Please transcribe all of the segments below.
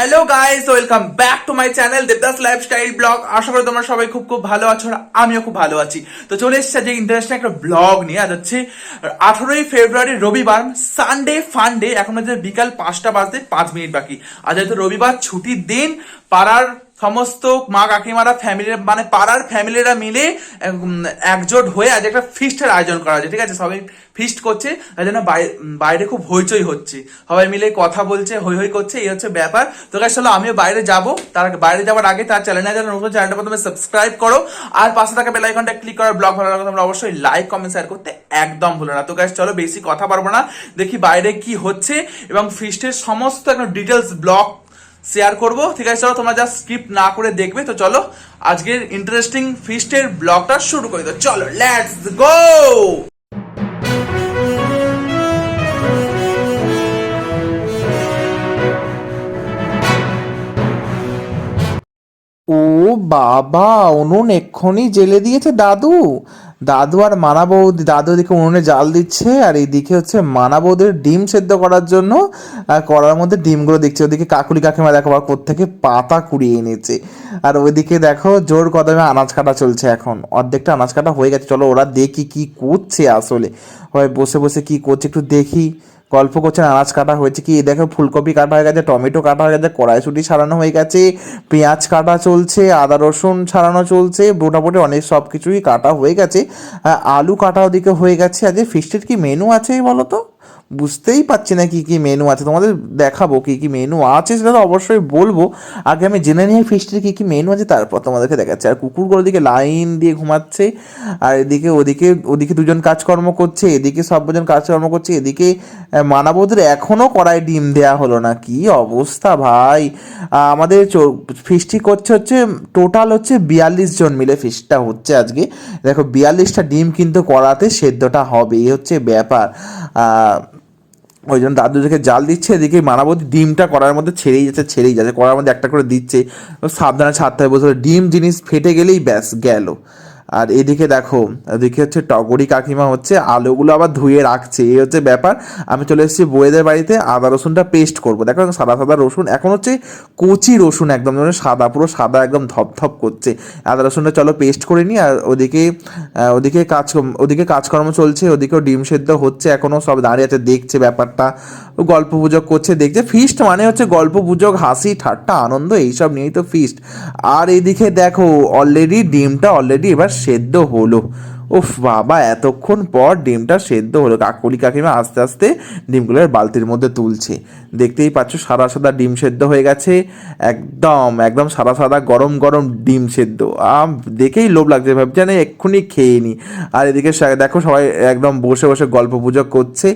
Hello guys welcome back to my channel Devdas lifestyle blog আশা করি তোমরা সবাই খুব খুব ভালো আছো আমিও খুব ভালো আছি। তো চলে এসেছে যে ইন্টারেস্টিং একটা ব্লগ নিয়ে। আজ হচ্ছে আঠারোই ফেব্রুয়ারি, রবিবার সানডে ফান্ডে এখন হচ্ছে বিকাল পাঁচটা বাজতে পাঁচ মিনিট বাকি। আজ হয়তো রবিবার, ছুটির দিন, পাড়ার সমস্ত মা কাকিমারা ফ্যামিলি মানে পাড়ার ফ্যামিলিরা মিলে একজোট হয়ে আজ একটা ফিস্টের আয়োজন করা হয়েছে ঠিক আছে? সবাই ফিস্ট করছে তাই জন্য বাই- বাইরে খুব হইচই হচ্ছে। সবাই মিলে কথা বলছে হই হই করছে, এই হচ্ছে ব্যাপার। তো গাছ চলো আমিও বাইরে যাব। তার বাইরে যাওয়ার আগে তার চ্যানেলে যারা নতুন চ্যানেলটা প্রথমে সাবস্ক্রাইব করো। আর পাশে থাকা বেল আইকনটা ক্লিক করার ব্লগ ভালো লাগলে তোমরা অবশ্যই লাইক কমেন্ট শেয়ার করতে একদম ভুলো না। তো গাছ চলো বেশি কথা পারব না। দেখি বাইরে কি হচ্ছে এবং ফিস্টের সমস্ত একদম ডিটেলস ব্লগ শেয়ার করব। ঠিক আছে, চলো তোমরা যা স্কিপ না করে দেখবে। তো চলো, আজকের ইন্টারেস্টিং ফিস্টের ব্লগটা শুরু করি। তো চলো লেটস গো ও বাবা, উনুন এক্ষুনি জেলে দিয়েছে দাদু। দাদু আর মানা বৌদি দাদু এদিকে উনুনে জাল দিচ্ছে আর এইদিকে হচ্ছে মানা বৌদির ডিম সেদ্ধ করার জন্য, আর কড়ার মধ্যে ডিমগুলো দেখছে ওদিকে কাকুলি কাকিমা দেখো আবার কোত্থেকে পাতা কুড়িয়ে এনেছে। আর ওইদিকে দেখো জোর কদমে আনাজ কাটা চলছে এখন। অর্ধেকটা আনাজ কাটা হয়ে গেছে। চলো ওরা দেখি কি করছে আসলে। হয় বসে বসে কি করছে একটু দেখি। গল্প করছেন, আনাজ কাটা হয়েছে কি? দেখো, ফুলকপি কাটা হয়ে গেছে, টমেটো কাটা হয়ে গেছে, কড়াইশুটি ছাড়ানো হয়ে গেছে, পেঁয়াজ কাটা চলছে, আদা, রসুন ছাড়ানো চলছে, মোটামুটি অনেক সব কিছুই কাটা হয়ে গেছে। আলু কাটা ওদিকে হয়ে গেছে আজকে ফিস্টের কি মেনু আছে বলো তো? বুঝতেই পারছি না কি কি মেনু আছে। তোমাদের দেখাবো কি কি মেনু আছে সেটা তো অবশ্যই বলব। আগে আমি জেনে নিয়ে ফিস্টের কি কি মেনু আছে, তারপর তোমাদেরকে দেখাচ্ছি। আর কুকুরগুলো দিকে লাইন দিয়ে ঘুমাচ্ছে, আর এদিকে, ওদিকে ওদিকে দুজন কাজকর্ম করছে, এদিকে সবজন কাজকর্ম করছে, এদিকে মানাবোদের এখনও কড়াই ডিম দেয়া হলো না। কি অবস্থা ভাই! আমাদের ফিস্টি করছে হচ্ছে টোটাল হচ্ছে বিয়াল্লিশ জন মিলে ফিস্টটা হচ্ছে আজকে। দেখো, বিয়াল্লিশটা ডিম কিন্তু কড়াতে সেদ্ধটা হবে এই হচ্ছে ব্যাপার। ওই জন্য দাদু দেখে জাল দিচ্ছে, এদিকে মানাবতী ডিমটা করার মধ্যে ছেড়েই যাচ্ছে ছেড়েই যাচ্ছে করার মধ্যে একটা করে দিচ্ছে। সাবধানে ছাড়তে হবে বসে ডিম জিনিস ফেটে গেলেই ব্যাস, গেল। আর এদিকে দেখো, এদিকে হচ্ছে টগরি কাকিমা হচ্ছে আলুগুলো আবার ধুয়ে রাখছে, এই হচ্ছে ব্যাপার। আমি চলে এসেছি বইয়েদের বাড়িতে, আদা রসুনটা পেস্ট করব। দেখো সাদা সাদা রসুন, এখন হচ্ছে কচি রসুন একদম যেন সাদা, পুরো সাদা একদম ধপধপ করছে। আদা রসুনটা চলো পেস্ট করে নিই, আর ওদিকে ওদিকে কাজ, ওদিকে কাজকর্ম চলছে, ওদিকেও ডিম সেদ্ধ হচ্ছে এখনও সব দাঁড়িয়ে আছে, দেখছে ব্যাপারটা। গল্প পুজো করছে, দেখছে ফিস্ট মানে হচ্ছে গল্প পুজো, হাসি, ঠাট্টা, আনন্দ, এইসব নিয়েই তো ফিস্ট আর এইদিকে দেখো অলরেডি ডিমটা অলরেডি এবার সেদ্ধ হলো। উফ বাবা, এতক্ষণ পর ডিমটা সেদ্ধ হলো। কাকুলি কাকিমা আস্তে আস্তে ডিমগুলো বালতির মধ্যে তুলছে। দেখতেই পাচ্ছ সাদা সাদা ডিম সেদ্ধ হয়ে গেছে। একদম একদম সাদা সাদা গরম গরম ডিম সেদ্ধ। আম, দেখেই লোভ লাগছে, ভাবছি না এক্ষুনি খেয়ে নি। আর এদিকে দেখো সবাই একদম বসে বসে গল্প পুজো করছে।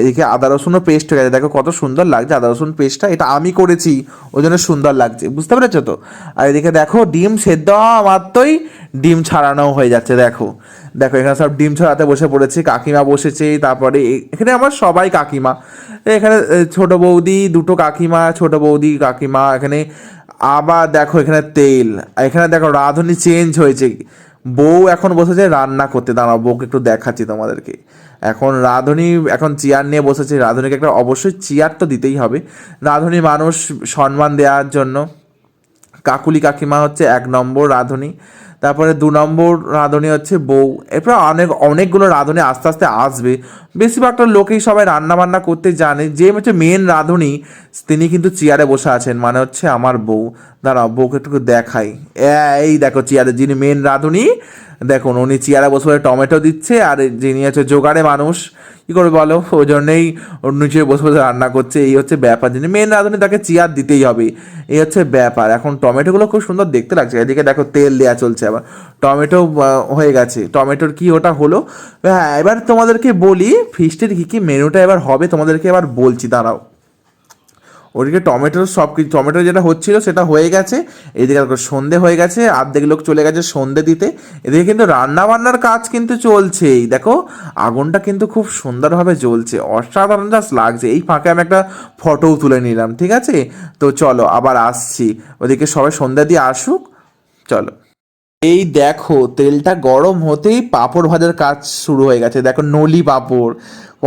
এদিকে আদা রসুনও পেস্ট হয়ে গেছে। দেখো কত সুন্দর লাগছে আদা রসুন পেস্টটা এটা আমি করেছি, ওই জন্য সুন্দর লাগছে। বুঝতে পেরেছ তো? আর এদিকে দেখো ডিম সেদ্ধ মাত্রই ডিম ছাড়ানো হয়ে যাচ্ছে, দেখো। দেখো, এখানে সব ডিম ছড়াতে বসে পড়েছে, কাকিমা বসেছে, তারপরে এখানে আমার সবাই কাকিমা। এখানে ছোট বৌদি, দুটো কাকিমা, ছোট বৌদি, কাকিমা, এখানে আবার দেখো, এখানে তেল। এখানে দেখো, রাঁধুনি চেঞ্জ হয়েছে। বউ এখন বসেছে রান্না করতে। দাঁড়াও, বউকে একটু দেখাচ্ছি তোমাদেরকে। এখন রাঁধুনি, এখন চেয়ার নিয়ে বসেছে। রাঁধুনিকে একটা অবশ্যই চেয়ার তো দিতেই হবে। রাঁধুনি মানুষ সম্মান দেওয়ার জন্য। কাকুলি কাকিমা হচ্ছে এক নম্বর রাঁধুনি। তারপরে দু নম্বর রাঁধুনি হচ্ছে বউ। এরপর অনেক, অনেকগুলো রাঁধুনি আস্তে আস্তে আসবে। বেশিরভাগটা লোকেই সবাই রান্না বান্না করতে জানে। যে হচ্ছে মেন রাঁধুনি, তিনি কিন্তু চেয়ারে বসে আছেন। মানে হচ্ছে আমার বউ। দাঁড়া বউকে একটু দেখাই। এই দেখো চেয়ারে যিনি মেন রাঁধুনি দেখুন, উনি চেয়ারে বসে বসে টমেটো দিচ্ছে আর যিনি হচ্ছে জোগাড়ে মানুষ, কি করবে বলো? ওই জন্যেই নিচে বসে বসে রান্না করছে। এই হচ্ছে ব্যাপার। যিনি মেন রাঁধুনি, তাকে চেয়ার দিতেই হবে। এই হচ্ছে ব্যাপার। এখন টমেটোগুলো খুব সুন্দর দেখতে লাগছে। এদিকে দেখো তেল দেওয়া চলছে আবার। টমেটো হয়ে গেছে। টমেটোর কি ওটা হলো? হ্যাঁ এবার তোমাদেরকে বলি ফিস্টের কী কী মেনুটা এবার হবে, তোমাদেরকে এবার বলছি। দাঁড়াও। ওদিকে টমেটোর সব কিছু, টমেটো যেটা হচ্ছিল সেটা হয়ে গেছে। এদিকে সন্ধে হয়ে গেছে অর্ধেক লোক চলে গেছে সন্ধে দিতে। এদিকে কিন্তু রান্না বান্নার কাজ কিন্তু চলছেই। দেখো, আগুনটা কিন্তু খুব সুন্দরভাবে জ্বলছে। অসাধারণ জাস্ট লাগছে। এই ফাঁকে আমি একটা ফটোও তুলে নিলাম, ঠিক আছে? তো চলো, আবার আসছি। ওদিকে সবাই সন্ধ্যা দিয়ে আসুক। চলো। এই দেখো, তেলটা গরম হতেই পাঁপড় ভাজার কাজ শুরু হয়ে গেছে। দেখো, নলি পাঁপড়।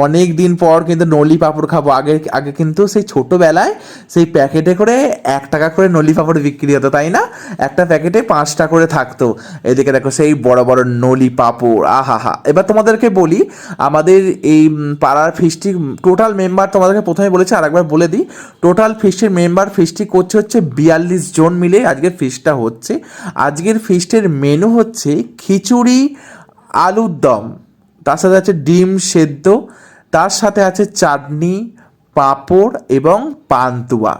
অনেক দিন পর কিন্তু নলি পাঁপড় খাব। আগে আগে কিন্তু সেই ছোটোবেলায় সেই প্যাকেটে করে এক টাকা করে নলি পাঁপড় বিক্রি হতো, তাই না? একটা প্যাকেটে পাঁচটা করে থাকতো। এদিকে দেখো সেই বড় বড় নলি পাঁপড় আহা হা এবার তোমাদেরকে বলি, আমাদের এই পাড়ার ফিস্টি টোটাল মেম্বার তোমাদেরকে প্রথমে বলেছি আরেকবার বলে দিই, টোটাল ফিস্টের মেম্বার ফিস্টি করছে হচ্ছে বিয়াল্লিশ জন মিলে আজকের ফিস্টটা হচ্ছে। আজকের ফিস্টের মেনু হচ্ছে খিচুড়ি, আলুর দম। তার সাথে আছে ডিম সেদ্ধ তার সাথে আছে চাটনি পাঁপড় এবং পান্তুয়া।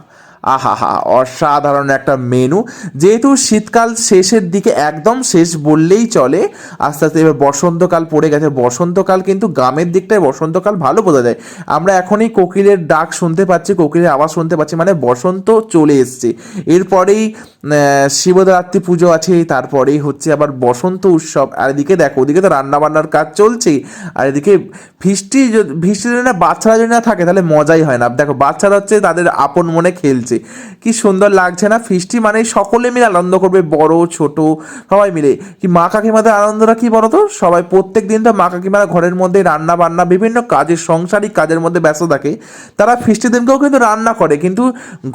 আহা হা অসাধারণ একটা মেনু। যেহেতু শীতকাল শেষের দিকে একদম শেষ বললেই চলে, আস্তে আস্তে এবার বসন্তকাল পড়ে গেছে। বসন্তকাল কিন্তু গ্রামের দিকটায় বসন্তকাল ভালো বোঝা যায়। আমরা এখনই কোকিলের ডাক শুনতে পাচ্ছি, কোকিলের আওয়াজ শুনতে পাচ্ছি মানে বসন্ত চলে এসছে। এরপরেই শিবরাত্রি পুজো আছে, তারপরেই হচ্ছে আবার বসন্ত উৎসব। আর এদিকে দেখো, ওদিকে তো রান্নাবান্নার কাজ চলছে আর এদিকে ফিস্টি ফিস্টি যদি না, বাচ্চারা যদি না থাকে, তাহলে মজাই হয় না। দেখো, বাচ্চারা হচ্ছে তাদের আপন মনে খেলছে। কি সুন্দর লাগছে না? ফিস্টি মানে সকলে মিলে আনন্দ করবে, বড়, ছোট, সবাই মিলে। কি মা কাকিমাদের আনন্দটা কি বলতো? সবাই প্রত্যেক দিন তো মা কাকিমারা ঘরের মধ্যে রান্না বান্না, বিভিন্ন কাজের, সংসারিক কাজের মধ্যে ব্যস্ত থাকে। তারা ফিস্টির দিনকেও কিন্তু রান্না করে, কিন্তু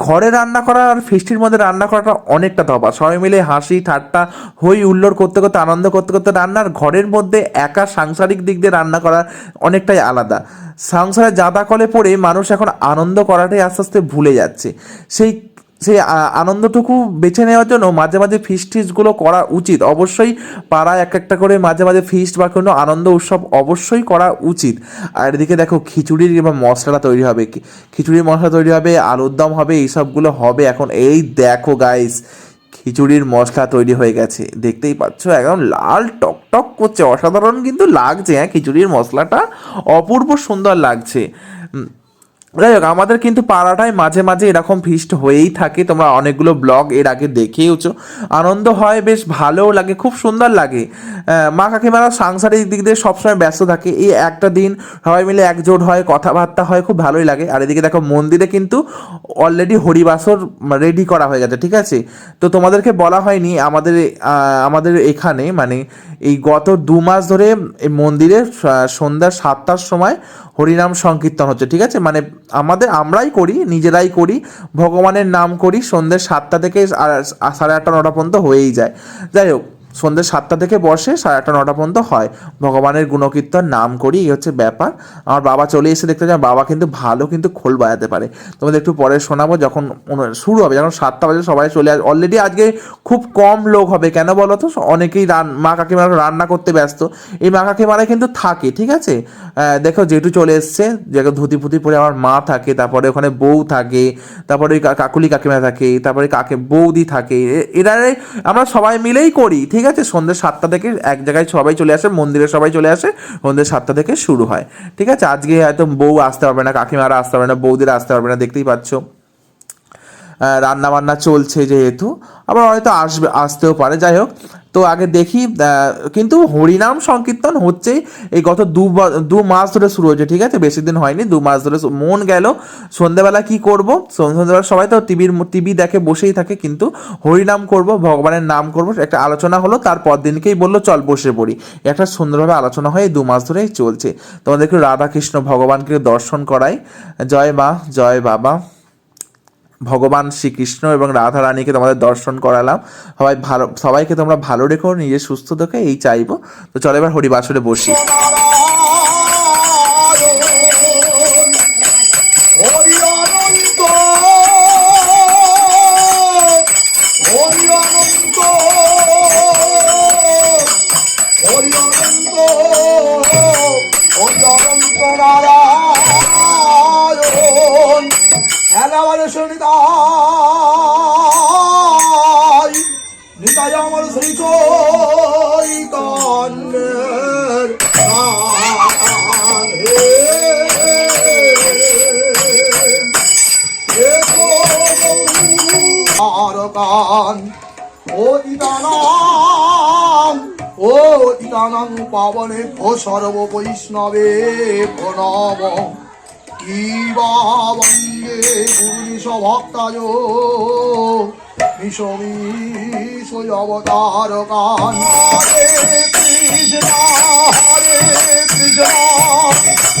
ঘরে রান্না করা আর ফিস্টির মধ্যে রান্না করাটা অনেকটা তফাৎ সবাই মিলে হাসি, ঠাট্টা, হই হুল্লোড় করতে করতে, আনন্দ করতে করতে রান্নার ঘরের মধ্যে একা সাংসারিক দিক দিয়ে রান্না করা অনেকটাই আলাদা। সংসারে জাদা কলে পড়ে মানুষ এখন আনন্দ করাটাই আস্তে আস্তে ভুলে যাচ্ছে। সেই সেই আনন্দটুকু বেছে নেওয়ার জন্য মাঝে মাঝে ফিস্ট টিস্টগুলো করা উচিত। অবশ্যই পাড়ায় এক একটা করে মাঝে মাঝে ফিস্ট বা কোনো আনন্দ উৎসব অবশ্যই করা উচিত। আর এদিকে দেখো খিচুড়ির এবার মশলাটা তৈরি হবে। খিচুড়ির মশলা তৈরি হবে, আলুর দম হবে, এইসবগুলো হবে। এখন এই দেখো গাইস খিচুড়ির মশলা তৈরি হয়ে গেছে। দেখতেই পাচ্ছ, একদম লাল টকটক টক করছে। অসাধারণ কিন্তু লাগছে হ্যাঁ খিচুড়ির মশলাটা। অপূর্ব সুন্দর লাগছে। যাই হোক, আমাদের কিন্তু পাড়াটায় মাঝে মাঝে এরকম ফিস্ট হয়েই থাকে। তোমরা অনেকগুলো ব্লগ এর আগে দেখেওছো। আনন্দ হয়, বেশ ভালোও লাগে, খুব সুন্দর লাগে। মা কাকিমারা সাংসারিক দিক দিয়ে সবসময় ব্যস্ত থাকে। এই একটা দিন সবাই মিলে একজোট হয়, কথাবার্তা হয়, খুব ভালোই লাগে। আর এদিকে দেখো, মন্দিরে কিন্তু অলরেডি হরিবাসর রেডি করা হয়ে গেছে, ঠিক আছে? তো তোমাদেরকে বলা হয়নি, আমাদের আমাদের এখানে মানে এই গত দু মাস ধরে এই মন্দিরে সন্ধ্যা সাতটার সময় হরিনাম সংকীর্তন হচ্ছে, ঠিক আছে? মানে আমাদের আমরাই করি, নিজেরাই করি, ভগবানের নাম করি, সন্ধ্যে সাতটা থেকে সাড়ে আটটা, নটা পর্যন্ত হয়েই যায়। যাই হোক সন্ধ্যে সাতটা থেকে বসে সাড়ে আটটা, নটা পর্যন্ত হয়। ভগবানের গুণকীর্তন নাম করি এই হচ্ছে ব্যাপার। আমার বাবা চলে এসে দেখতে যায় বাবা কিন্তু ভালো কিন্তু খোল বাজাতে পারে। তোমাদের একটু পরে শোনাবো যখন শুরু হবে, যখন সাতটা বাজে সবাই চলে আসবে অলরেডি আজকে খুব কম লোক হবে, কেন বলো তো? অনেকেই রান, মা কাকিমারা রান্না করতে ব্যস্ত। এই মা কাকিমারা কিন্তু থাকে, ঠিক আছে? দেখো যেটু চলে এসছে যেখানে ধুতি ফুতি পরে আমার মা থাকে, তারপরে ওখানে বউ থাকে, তারপরে কাকুলি কাকিমা থাকে, তারপরে কাকে, বৌদি থাকে, এ- এরারে আমরা সবাই মিলেই করি, ঠিক আছে, সন্ধ্যে সাতটা থেকে এক জায়গায় সবাই চলে আসে, মন্দিরে সবাই চলে আসে, সন্ধ্যে সাতটা থেকে শুরু হয়। ঠিক আছে, আজকে হয়তো বউ আসতে পারবে না কাকিমারা আসতে পারবে না, বৌদিরা আসতে পারবে না, দেখতেই পাচ্ছ। রান্না বান্না চলছে যেহেতু, আবার হয়তো আসবে, আসতেও পারে। যাই হোক তো আগে দেখি কিন্তু হরিনাম সংকীর্তন হচ্ছে এই গত দু দু মাস ধরে শুরু হয়েছে, ঠিক আছে? বেশি দিন হয়নি, দু মাস ধরে মন গেল। সন্ধ্যেবেলা কি করব? সন্ধ্যেবেলা সবাই তো টিভির টিভি দেখে বসেই থাকে, কিন্তু হরিনাম করব, ভগবানের নাম করব, একটা আলোচনা হলো তারপর দিনকেই বলল, চল বসে পড়ি। একটা সুন্দরভাবে আলোচনা হয়ে দু মাস ধরেই চলছে। তোমাদেরকে রাধাকৃষ্ণ ভগবানকে দর্শন করাই। জয় মা, জয় বাবা। ভগবান শ্রীকৃষ্ণ এবং রাধা রানীকে তোমাদের দর্শন করালাম। সবাই ভালো সবাইকে তোমরা ভালো রেখো, নিজের সুস্থ থেকে এই চাইব। তো চলো এবার হরিবাসরে বসি। আরকান ও দিদানাম ও পাবনে ভো সর্ব বৈষ্ণবে প্রণব বন্দে গুরুনিশ ভক্তাজ মিশমিষ অবতার কান। হরে কৃষ্ণ হরে কৃষ্ণ।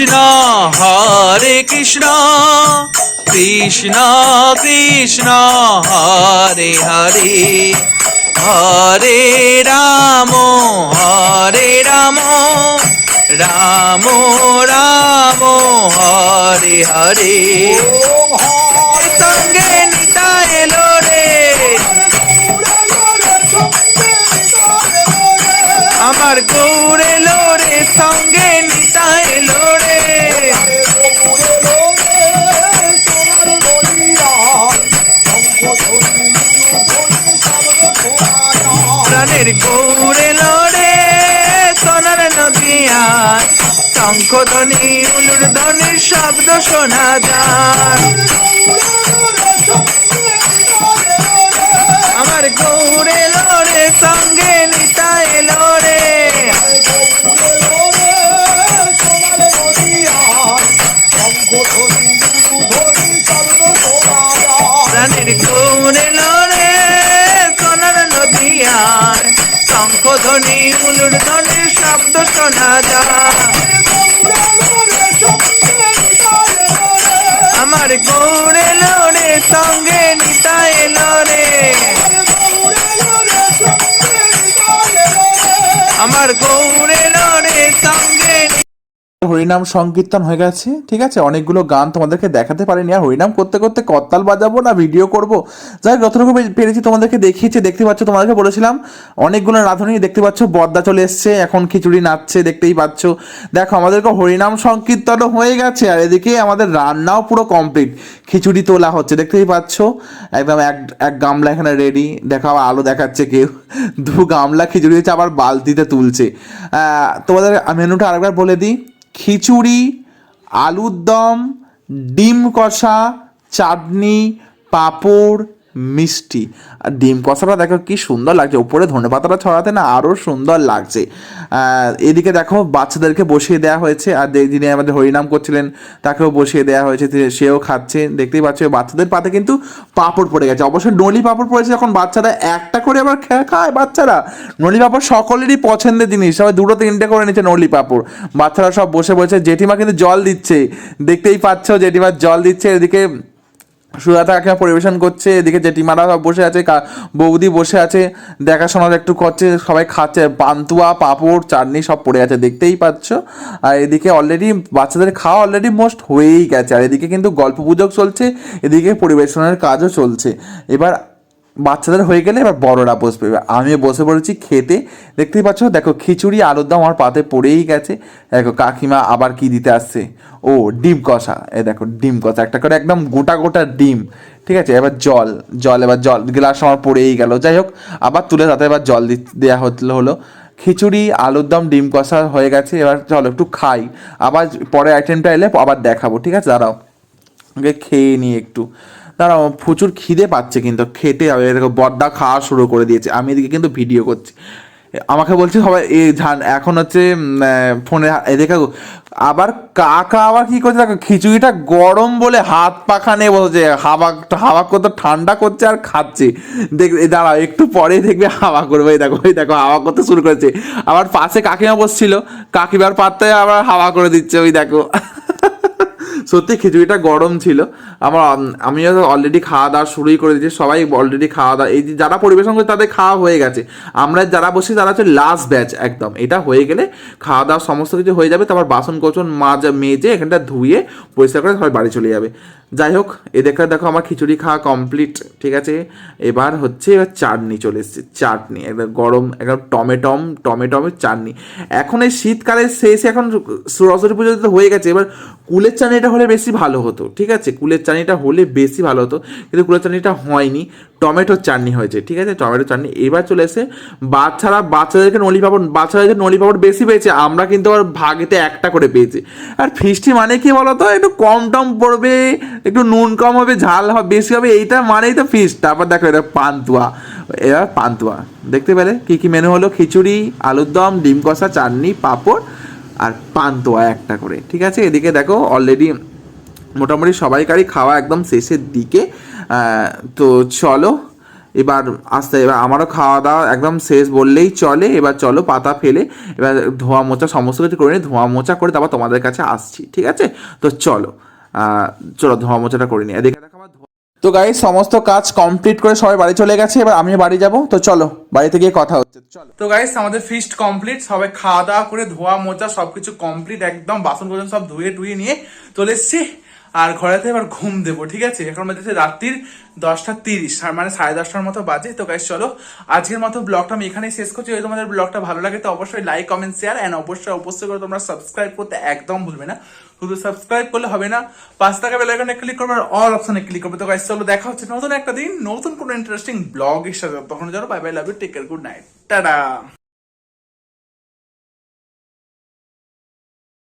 কৃষ্ণ, হরে কৃষ্ণ কৃষ্ণ কৃষ্ণ, হরে হরে হরে রাম হরে রাম রাম রাম, হরে হরে। সঙ্গে নিতা এলো রে আমার গৌর প্রাণের লড়ে এলো সোনার নদিয়া শঙ্খ ধ্বনি উলুর ধ্বনির শব্দ শোনা যায়। আমার গৌরে লড়ে সঙ্গে ধ্বনি উলুর ধ্বনির শব্দ শোনা যায়। আমার গৌর এলো সঙ্গে নিতা এলো রে আমার গৌরে এলো সঙ্গে হরিনাম সংকীর্তন হয়ে গেছে, ঠিক আছে? অনেকগুলো গান তোমাদেরকে দেখাতে পারিনি। আর হরিনাম করতে করতে করতাল বাজাবো না, ভিডিও করব? যাই যতটুকু পেরেছি তোমাদেরকে দেখিয়েছি, দেখতে পাচ্ছ তোমাদেরকে বলেছিলাম, অনেকগুলো রাঁধুনি দেখতে পাচ্ছ বদ্দা চলে এসছে, এখন খিচুড়ি নাচছে, দেখতেই পাচ্ছ। দেখো, আমাদেরকে হরিনাম সংকীর্তনও হয়ে গেছে, আর এদিকে আমাদের রান্নাও পুরো কমপ্লিট। খিচুড়ি তোলা হচ্ছে, দেখতেই পাচ্ছ? একদম এক এক গামলা এখানে রেডি দেখো, আবার আলো দেখাচ্ছে কেউ। দু গামলা খিচুড়ি হচ্ছে আবার বালতিতে তুলছে। তোমাদের মেনুটা আরেকবার বলে দিই। খিচুড়ি আলুর দম ডিম কষা চাটনি পাঁপড় মিষ্টি। আর ডিম কষাটা দেখো কি সুন্দর লাগছে। উপরে ধনে পাতাটা ছড়াতে না আরও সুন্দর লাগছে। এদিকে দেখো বাচ্চাদেরকে বসিয়ে দেওয়া হয়েছে। আর যিনি আমাদের হরিনাম করছিলেন, তাকেও বসিয়ে দেওয়া হয়েছে। সেও খাচ্ছে। দেখতেই পাচ্ছ বাচ্চাদের পাতে কিন্তু পাঁপড় পড়ে গেছে। অবশ্যই নলি পাঁপড় পড়েছে যখন বাচ্চারা একটা করে আবার খায় বাচ্চারা। নলি পাঁপড় সকলেরই পছন্দের জিনিস। সবাই দুটো, তিনটে করে নিচ্ছে নলি পাঁপড়। বাচ্চারা সব বসে বসে জেঠিমা কিন্তু জল দিচ্ছে। দেখতেই পাচ্ছ, জেঠিমা জল দিচ্ছে। এদিকে সুজাতা কাকিমা পরিবেশন করছে, এদিকে জেঠিমারা সব বসে আছে বৌদি বসে আছে দেখাশোনা একটু করছে, সবাই খাচ্ছে, পান্তুয়া, পাঁপড়, চাটনি সব পড়ে আছে, দেখতেই পাচ্ছ। আর এদিকে অলরেডি বাচ্চাদের খাওয়া অলরেডি মোস্ট হয়েই গেছে, আর এদিকে কিন্তু গল্প পুজো চলছে, এদিকে পরিবেশনের কাজও চলছে। এবার বাচ্চাদের হয়ে গেলে এবার বড়রা বসবে। আমি বসে পড়েছি খেতে। দেখতেই পাচ্ছ, দেখো খিচুড়ি, আলুর দম আমার পাতে পড়েই গেছে। দেখো কাকিমা আবার কি দিতে আসছে। ও, ডিম কষা। এ দেখো, ডিম কষা। একটা করে একদম গোটা গোটা ডিম। ঠিক আছে? এবার জল জল, এবার জল। গ্লাস আমার পড়েই গেল। যাই হোক, আবার তুলে তাতে এবার জল দি- দেওয়া হলো হলো। খিচুড়ি, আলুর দম, ডিম কষা হয়ে গেছে। এবার চলো একটু খাই। আবার পরে আইটেমটা এলে আবার দেখাবো। ঠিক আছে? দাঁড়াও। ওকে খেয়ে নিই একটু। দাঁড়াও প্রচুর খিদে পাচ্ছে কিন্তু খেতে হবে বড্ডা খাওয়া শুরু করে দিয়েছে। আমি এদিকে কিন্তু ভিডিও করছি। আমাকে বলছে সবাই এই ঝান, এখন হচ্ছে ফোনে এদিকে আবার কাকা আবার কি করছে দেখো, খিচুড়িটা গরম বলে হাত পাখা নিয়ে বলছে হাওয়া হাওয়া করতে ঠান্ডা করছে আর খাচ্ছে। দেখ দাঁড়াও, একটু পরেই দেখবে হাওয়া করবে। দেখো, এই দেখো, হাওয়া করতে শুরু করেছে। আবার পাশে কাকিমা বসছিল। কাকিমার পাত্রে আবার হাওয়া করে দিচ্ছে, ওই দেখো। সত্যি খিচুড়িটা গরম ছিল। আমার আমি অলরেডি খাওয়া দাওয়া শুরুই করে দিয়েছি, সবাই অলরেডি খাওয়া দাওয়া, এই যে যারা পরিবেশন করে তাদের খাওয়া হয়ে গেছে। আমরা যারা বসি তারা হচ্ছে লাস্ট ব্যাচ একদম। এটা হয়ে গেলে খাওয়া দাওয়া সমস্ত কিছু হয়ে যাবে, তারপর বাসন কোচন মাছ মেজে এখানটা ধুয়ে পরিষ্কার করে সবাই বাড়ি চলে যাবে। যাই হোক এদেরকে দেখো আমার খিচুড়ি খাওয়া কমপ্লিট ঠিক আছে? এবার হচ্ছে এবার চাটনি চলে এসছে, চাটনি, একদম গরম, একদম টমেটম টমেটমের চাটনি। এখন এই শীতকালের শেষে এখন সরস্বতী পুজো তো হয়ে গেছে, এবার কুলের চাটনিটা হলে হলে বেশি ভালো হতো, ঠিক আছে? কুলের চাটনিটা হলে বেশি ভালো হতো, কিন্তু কুলের চাটনিটা হয়নি, টমেটোর চাটনি হয়েছে, ঠিক আছে? টমেটোর চাটনি এবার চলে এসে বাচ্চারা, বাচ্চাদেরকে নলি পাপড়, বাচ্চাদেরকে নলি পাপড় বেশি পেয়েছে, আমরা কিন্তু আবার ভাগেতে একটা করে পেয়েছি। আর ফিস্টি মানে কি বলতো? একটু কম টম পড়বে, একটু নুন কম হবে, ঝাল হবে, বেশি হবে, এইটা মানেই তো ফিস্ট তারপর দেখো এটা পান্তুয়া এবার পান্তুয়া, দেখতে পেলে? কি কি মেনু হলো? খিচুড়ি, আলুর দম, ডিম কষা, চাটনি, পাঁপড় আর পান্তুয়া একটা করে, ঠিক আছে? এদিকে দেখো অলরেডি মোটামুটি সবাইকারই খাওয়া একদম শেষের দিকে। তো চলো, এবার আস্তে, এবার আমারও খাওয়া দাওয়া একদম শেষ বললেই চলে। এবার চলো পাতা ফেলে, এবার ধোয়া মোচা সমস্ত কিছু করে নিই ধোয়া মোচা করে তারপর তোমাদের কাছে আসছি, ঠিক আছে? তো চলো চলো ধোয়া মোচাটা করে নিই। দেখো আমার তো গাইজ সমস্ত কাজ কমপ্লিট করে সবাই বাড়ি চলে গেছে, এবার আমি বাড়ি যাব। তো চলো, বাড়িতে গিয়ে কথা হচ্ছে। চলো। তো গাইস আমাদের ফিস্ট কমপ্লিট সবাই খাওয়া দাওয়া করে ধোয়া মোচা সবকিছু কমপ্লিট একদম বাসন কোসন সব ধুয়ে টুয়ে নিয়ে চলে এসছি। আর ঘরেতে এবার ঘুম দেবো, ঠিক আছে? এখন বাজেছে রাত্রির দশটা তিরিশ মানে সাড়ে দশটার মতো বাজে। তো গাইস চলো, আজকের মতো ব্লগটা আমি এখানেই শেষ করছি। যদি তোমাদের ব্লগটা ভালো লাগে, তো অবশ্যই লাইক কমেন্ট শেয়ার অ্যান্ড অবশ্যই অবশ্যই করে তোমরা সাবস্ক্রাইব করতে একদম ভুলবে না। শুধু সাবস্ক্রাইব করলে হবে না, পাঁচ টাকা বেলাইকনে ক্লিক করবে আর অল অপশনে ক্লিক করবে। তো গাইস চলো, দেখা হচ্ছে নতুন একটা দিন, নতুন কোনো ইন্টারেস্টিং ব্লগ সাথে। তখন জানো bye bye love you take care good night tata